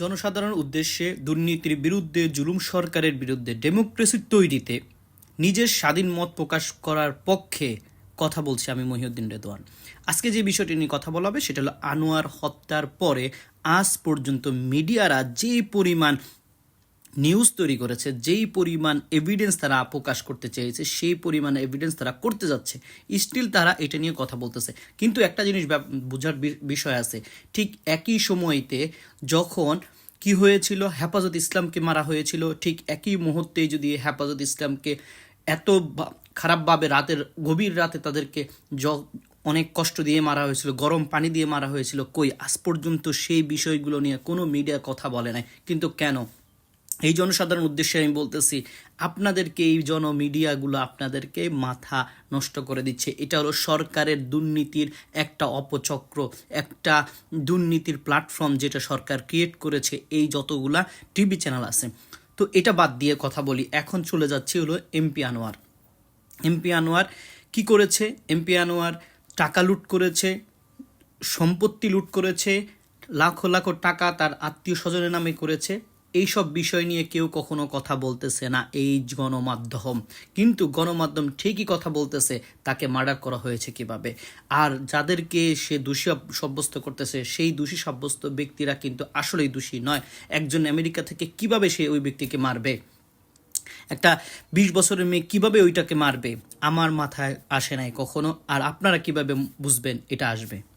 জনসাধারণ উদ্দেশ্যে দুর্নীতির বিরুদ্ধে জুলুম সরকারের বিরুদ্ধে ডেমোক্রেসি তৈরিতে নিজের স্বাধীন মত প্রকাশ করার পক্ষে কথা বলছি আমি মহিউদ্দিন রেদওয়ান। আজকে যে বিষয়টি নিয়ে কথা বলা হবে, সেটা হলো আনোয়ার হত্যার পরে আজ পর্যন্ত মিডিয়ারা যে পরিমাণ নিউজ তৈরি করেছে, যেই পরিমাণ এভিডেন্স তারা প্রকাশ করতে চেয়েছে, সেই পরিমাণ এভিডেন্স তারা করতে যাচ্ছে স্টিল তারা এটা নিয়ে কথা বলতেছে। কিন্তু একটা জিনিস বোঝার বিষয় আছে, ঠিক একই সময়তে যখন কি হয়েছিল, হেফাজত ইসলামকে মারা হয়েছিল, ঠিক একই মুহূর্তে যদি হেফাজত ইসলামকে এত খারাপভাবে রাতের, গভীর রাতে তাদেরকে অনেক কষ্ট দিয়ে মারা হয়েছিল, গরম পানি দিয়ে মারা হয়েছিল, কই? আজ পর্যন্ত সেই বিষয়গুলো নিয়ে কোনো মিডিয়া কথা বলে নাই। কিন্তু কেন? এই জনসাধারণ উদ্দেশ্যে আমি বলতেছি, আপনাদেরকে এই জন মিডিয়াগুলো আপনাদেরকে মাথা নষ্ট করে দিচ্ছে। এটা হলো সরকারের দুর্নীতির একটা অপচক্র, একটা দুর্নীতির প্ল্যাটফর্ম যেটা সরকার ক্রিয়েট করেছে এই যতগুলা টিভি চ্যানেল আছে। তো এটা বাদ দিয়ে কথা বলি, এখন চলে যাচ্ছে হলো এমপি আনোয়ার এমপি আনোয়ার কি করেছে? এমপি আনোয়ার টাকা লুট করেছে, সম্পত্তি লুট করেছে, লাখো লাখো টাকা তার আত্মীয় স্বজনের নামে করেছে। এইসব বিষয় নিয়ে কেউ কখনো কথা বলতেছে না, এই গণমাধ্যম। কিন্তু গণমাধ্যম ঠিকই কথা বলতেছে, তাকে মার্ডার করা হয়েছে কীভাবে? আর যাদেরকে সে দোষী সাব্যস্ত করতেছে, সেই দোষী সাব্যস্ত ব্যক্তিরা কিন্তু আসলেই দোষী নয়। একজন আমেরিকা থেকে কীভাবে সে ওই ব্যক্তিকে মারবে? একটা বিশ বছরের মেয়ে কীভাবে ওইটাকে মারবে? আমার মাথায় আসে নাই কখনো। আর আপনারা কীভাবে বুঝবেন, এটা আসবে?